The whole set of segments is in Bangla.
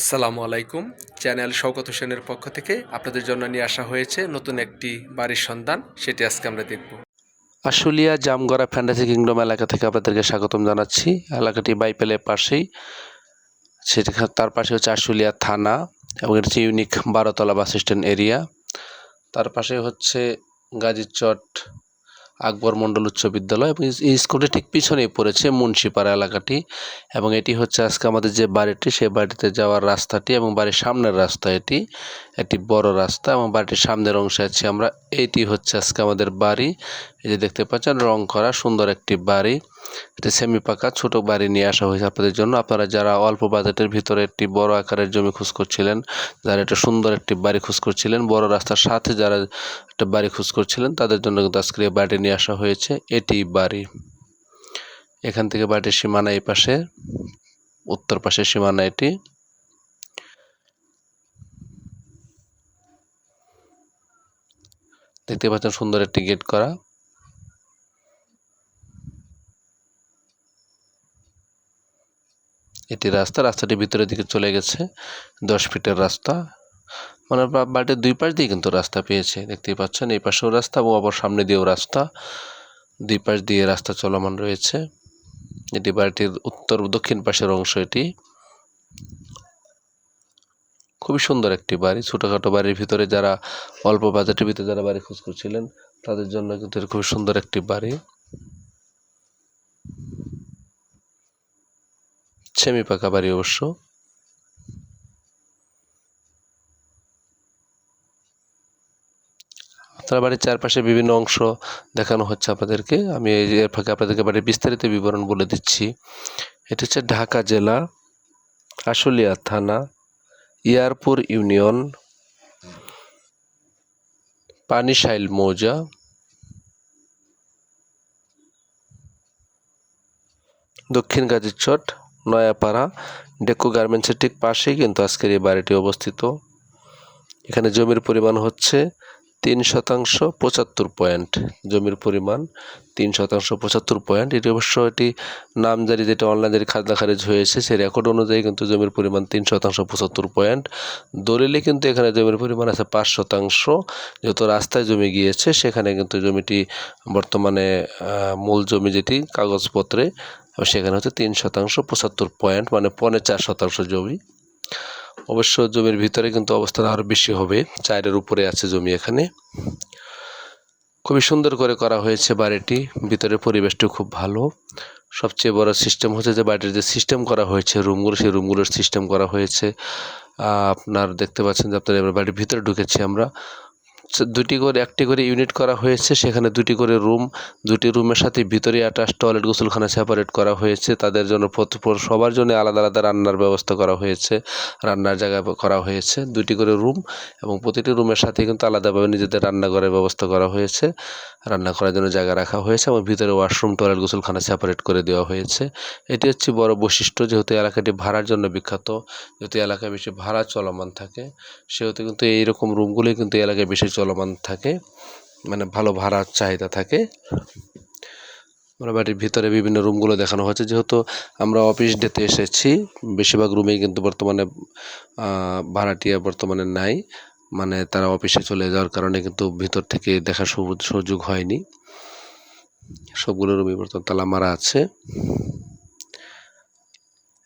আসসালামু আলাইকুম। চ্যানেল শওকত হোসেনের পক্ষ থেকে আপনাদের জন্য নিয়ে আসা হয়েছে নতুন একটি বাড়ির সন্ধান। সেটি আজকে আমরা দেখব। আশুলিয়া জামগড়া ফ্যান্টাসি কিংডম এলাকা থেকে আপনাদেরকে স্বাগতম জানাচ্ছি। এলাকাটি বাইপেলের পাশেই। সেটি তার পাশে হচ্ছে আশুলিয়া থানা এবং এটা হচ্ছে ইউনিক বারোতলা বাস স্ট্যান্ড এরিয়া। তার পাশে হচ্ছে গাজীচট আকবর মন্ডল উচ্চ বিদ্যালয় এবং এই স্কুলটি ঠিক পিছনেই পড়েছে মুন্সিপাড়া এলাকাটি এবং এটি হচ্ছে আজকে আমাদের যে বাড়িটি সেই বাড়িতে যাওয়ার রাস্তাটি এবং বাড়ির সামনের রাস্তা এটি, একটি বড় রাস্তা এবং বাড়িটির সামনের অংশে আছি আমরা। এটি হচ্ছে আজকে আমাদের বাড়ি এই যে দেখতে পাচ্ছেন, রং করা সুন্দর একটি বাড়ি। এটি সেমি পাকা ছোট বাড়ি নিয়ে আসা হয়েছে আপনাদের জন্য। আপনারা যারা অল্প বাজেটের ভিতরে একটি বড় আকারের জমি খোঁজ করছিলেন, যারা একটা সুন্দর একটি বাড়ি খোঁজ করছিলেন, বড় রাস্তার সাথে যারা একটা বাড়ি খোঁজ করছিলেন, তাদের জন্য কিন্তু আজকে বাড়িটি নিয়ে আসা হয়েছে। এটি বাড়ি। এখান থেকে বাড়ির সীমানা এই পাশে, উত্তর পাশের সীমানা এটি। দেখতে পাচ্ছেন সুন্দর একটি গেট করা। এটি রাস্তা, রাস্তাটি ভিতরের দিকে চলে গেছে, দশ ফিটের রাস্তা। মানে বাড়িটির দুই পাশ দিয়ে কিন্তু রাস্তা পেয়েছে, দেখতেই পাচ্ছেন। এই পাশেও রাস্তা এবং আবার সামনে দিয়েও রাস্তা। দুই পাশ দিয়ে রাস্তা চলমান রয়েছে। এটি বাড়িটির উত্তর দক্ষিণ পাশের অংশ এটি। খুবই সুন্দর একটি বাড়ি। ছোটোখাটো বাড়ির ভিতরে যারা অল্প বাজেটের ভিতরে যারা বাড়ি খোঁজ করছিলেন, তাদের জন্য কিন্তু খুবই সুন্দর একটি বাড়ি। সেমি পাকা বাড়ি অবশ্য। আপনার বাড়ির চারপাশে বিভিন্ন অংশ দেখানো হচ্ছে আপনাদেরকে। আমি এই এর ফাঁকে আপনাদেরকে বাড়ির বিস্তারিত বিবরণ বলে দিচ্ছি। এটা হচ্ছে ঢাকা জেলা আশুলিয়া থানা, ইয়ারপুর ইউনিয়ন, পানিশাইল মৌজা। দক্ষিণ গাজীচট নয়াপাড়া ডেকু গার্মেন্টসের ঠিক পাশেই কিন্তু আজকের এই বাড়িটি অবস্থিত। এখানে জমির পরিমাণ হচ্ছে তিন শতাংশ পঁচাত্তর পয়েন্ট। জমির পরিমাণ তিন শতাংশ পঁচাত্তর পয়েন্ট। এটি অবশ্য এটি নামজারি যেটা অনলাইন জারি খাজনা খারিজ হয়েছে সেই রেকর্ড অনুযায়ী কিন্তু জমির পরিমাণ তিন শতাংশ পঁচাত্তর পয়েন্ট। দলিলে কিন্তু এখানে জমির পরিমাণ আছে পাঁচ শতাংশ। যেহেতু রাস্তায় জমি গিয়েছে, সেখানে কিন্তু জমিটি বর্তমানে মূল জমি যেটি কাগজপত্রে, সেখানে হচ্ছে তিন শতাংশ পঁচাত্তর পয়েন্ট মানে পৌনে চার শতাংশ জমি। অবশ্য জমির ভিতরে কিন্তু অবস্থান আরও বেশি হবে। চারের উপরে আছে জমি এখানে। খুবই সুন্দর করে করা হয়েছে বাড়িটি। ভিতরের পরিবেশটি খুব ভালো। সবচেয়ে বড় সিস্টেম হচ্ছে যে বাড়িটির যে সিস্টেম করা হয়েছে রুমগুলো সেই রুমগুলোর সিস্টেম করা হয়েছে। আপনার দেখতে পাচ্ছেন যে আপনার এবার বাড়ির ভিতরে ঢুকেছি আমরা। দুটি করে, একটি করে ইউনিট করা হয়েছে। সেখানে দুটি করে রুম দুটি রুমের সাথে ভিতরে অ্যাটাচ টয়লেট গোসলখানা সেপারেট করা হয়েছে। তাদের জন্য সবার জন্য আলাদা আলাদা রান্নার ব্যবস্থা করা হয়েছে। রান্নার জায়গা করা হয়েছে। দুটি করে রুম এবং প্রতিটি রুমের সাথে কিন্তু আলাদাভাবে নিজেদের রান্নাঘরের ব্যবস্থা করা হয়েছে। রান্না করার জন্য জায়গা রাখা হয়েছে এবং ভিতরে ওয়াশরুম টয়লেট গোসলখানা সেপারেট করে দেওয়া হয়েছে। এটি হচ্ছে বড় বৈশিষ্ট্য, যেহেতু এলাকাটি ভাড়ার জন্য বিখ্যাত। যেহেতু এলাকায় বেশি ভাড়া চলমান থাকে, সেহেতু কিন্তু এইরকম রুমগুলোই কিন্তু এলাকায় বেশি চলমান থাকে মানে ভালো ভাড়ার চাহিদা থাকে। আমরা বাড়ির ভিতরে বিভিন্ন রুমগুলো দেখানো হচ্ছে যেহেতু আমরা অফিস ডেতে এসেছি, বেশিরভাগ রুমেই কিন্তু বর্তমানে ভাড়াটিয়া বর্তমানে নাই। মানে তারা অফিসে চলে যাওয়ার কারণে কিন্তু ভিতর থেকে দেখার সুযোগ হয়নি। সবগুলো রুমই বর্তমান তালা মারা আছে।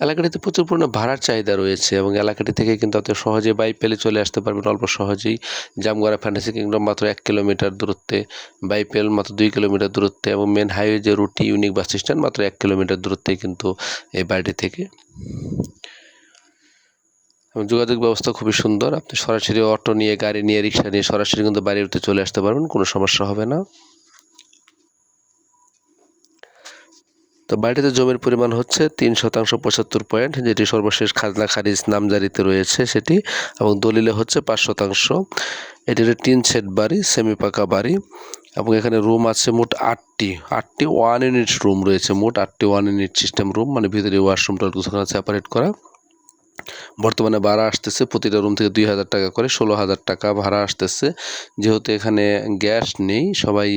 এলাকাটিতে প্রচুর পরিমাণে ভাড়ার চাহিদা রয়েছে এবং এলাকাটি থেকে কিন্তু আপনি সহজে বাইক পেলে চলে আসতে পারবেন অল্প সহজেই। জামগড়া ফ্যান্টাসি কিংডম মাত্র এক কিলোমিটার দূরত্বে বাইপেল মাত্র দুই কিলোমিটার দূরত্বে এবং মেন হাইওয়ে যে রুটটি ইউনিক বাস স্ট্যান্ড মাত্র এক কিলোমিটার দূরত্বে কিন্তু এই বাড়িটি থেকে। যোগাযোগ ব্যবস্থা খুবই সুন্দর। আপনি সরাসরি অটো নিয়ে, গাড়ি নিয়ে, রিক্সা নিয়ে সরাসরি কিন্তু বাড়িতে চলে আসতে পারবেন, কোনো সমস্যা হবে না। তো বাড়িতে জমির পরিমাণ হচ্ছে তিন শতাংশ পঁচাত্তর পয়েন্ট, যেটি সর্বশেষ খাজনা খারিজ নামজারিতে রয়েছে সেটি, এবং দলিলে হচ্ছে পাঁচ শতাংশ। এটি হচ্ছে টিন সেট বাড়ি সেমি পাকা বাড়ি, এবং এখানে রুম আছে মোট আটটি আটটি ওয়ান ইউনিট রুম রয়েছে, মোট আটটি ওয়ান ইউনিট সিস্টেম রুম মানে ভিতরে ওয়াশরুম টয়লেট সেপারেট করা। বর্তমানে ভাড়া আসতেছে প্রতিটা রুম থেকে দুই হাজার টাকা করে, ষোলো হাজার টাকা ভাড়া আসতেছে। যেহেতু এখানে গ্যাস নেই, সবাই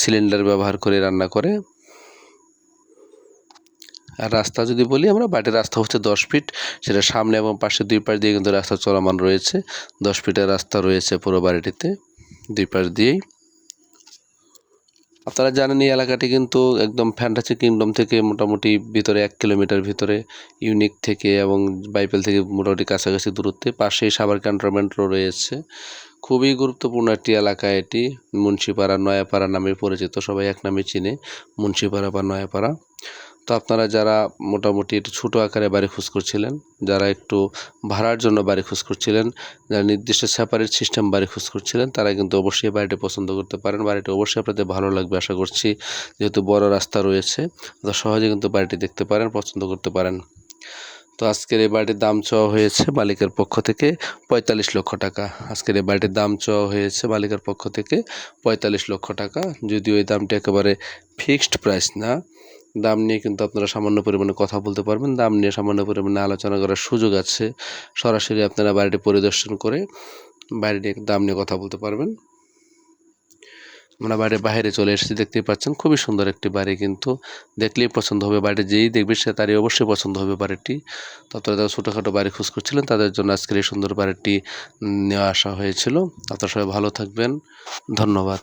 সিলিন্ডার ব্যবহার করে রান্না করে। আর রাস্তা যদি বলি আমরা, বাড়ির রাস্তা হচ্ছে দশ ফিট সেটা সামনে এবং পাশে দুই পাশ দিয়ে কিন্তু রাস্তা চলমান রয়েছে। দশ ফিটের রাস্তা রয়েছে পুরো বাড়িটিতে, দুই পাশ দিয়েই। আপনারা জানেন এই এলাকাটি কিন্তু একদম ফ্যান্টাসি কিংডম থেকে মোটামুটি ভিতরে এক কিলোমিটার ভিতরে ইউনিক থেকে এবং বাইবেল থেকে মোটামুটি কাছাকাছি দূরত্বে। পাশেই সাবার ক্যান্টনমেন্টও রয়েছে। খুবই গুরুত্বপূর্ণ একটি এলাকা এটি, মুন্সিপাড়া, নয়াপাড়া নামে পরিচিত, সবাই এক নামে চিনে, মুন্সিপাড়া বা নয়াপাড়া। তো আপনারা যারা মোটামুটি একটু ছোটো আকারে বাড়ি খোঁজ করছিলেন, যারা একটু ভাড়ার জন্য বাড়ি খোঁজ করছিলেন, যারা নির্দিষ্ট সেপারেট সিস্টেম বাড়ি খোঁজ করছিলেন, তারা কিন্তু অবশ্যই বাড়িটি পছন্দ করতে পারেন। বাড়িটি অবশ্যই আপনাদের ভালো লাগবে আশা করছি, যেহেতু বড় রাস্তা রয়েছে, তো সহজে কিন্তু বাড়িটি দেখতে পারেন, পছন্দ করতে পারেন। তো আজকের এই বাড়িটির দাম চাওয়া হয়েছে মালিকের পক্ষ থেকে পঁয়তাল্লিশ লক্ষ টাকা। আজকের এই বাড়িটির দাম চাওয়া হয়েছে মালিকের পক্ষ থেকে পঁয়তাল্লিশ লক্ষ টাকা। যদিও এই দামটি একেবারে ফিক্সড প্রাইস না দাম নিয়ে কিন্তু আপনারা সামান্য পরিমাণে কথা বলতে পারবেন। দাম নিয়ে সামান্য পরিমাণে আলোচনা করার সুযোগ আছে। সরাসরি আপনারা বাড়িটি পরিদর্শন করে বাড়িটির দাম নিয়ে কথা বলতে পারবেন। আমরা বাড়ির বাইরে চলে এসেছি, দেখতেই পাচ্ছেন খুবই সুন্দর একটি বাড়ি কিন্তু। দেখলেই পছন্দ হবে বাড়িটি, যেই দেখবে সে তারই অবশ্যই পছন্দ হবে বাড়িটি। তো তারা ছোটোখাটো বাড়ি খোঁজ করছিলেন, তাদের জন্য আজকের এই সুন্দর বাড়িটি নেওয়া আসা হয়েছিল। আপনারা সবাই ভালো থাকবেন। ধন্যবাদ।